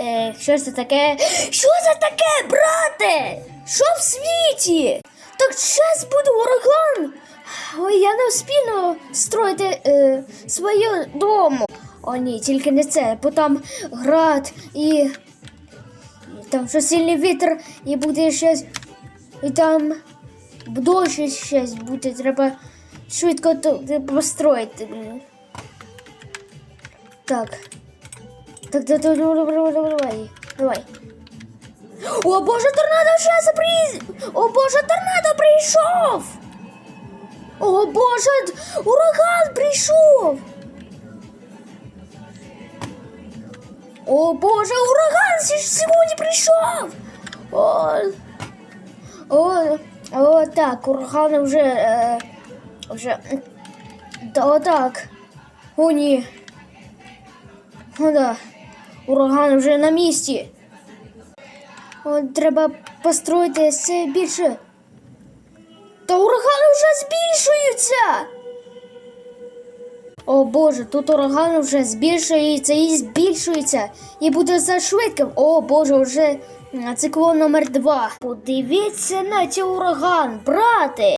Е, що це таке? Що це таке, брате? Що в світі? Так зараз буде ураган. Ой, я не вспіну строїти е, свою дому. О, ні, тільки не це, бо там град і, там що сильний вітер, і буде щось. І там дощ щось буде, треба швидко построїти. Так. Так, так, давай, давай, давай, давай. О, боже, торнадо вже при... О, боже, торнадо прийшов! О, боже, ураган прийшов! О, боже, ураган сьогодні прийшов! О, о, о так, ураган вже... Е, вже... Та, так. О, ні. О, да. Ураган вже на місці. О, треба построїти все більше. Та урагани вже збільшуються. О Боже, тут ураган вже збільшується і збільшується. І буде за швидким. О Боже, вже циклон номер два. Подивіться на цей ураган, брате.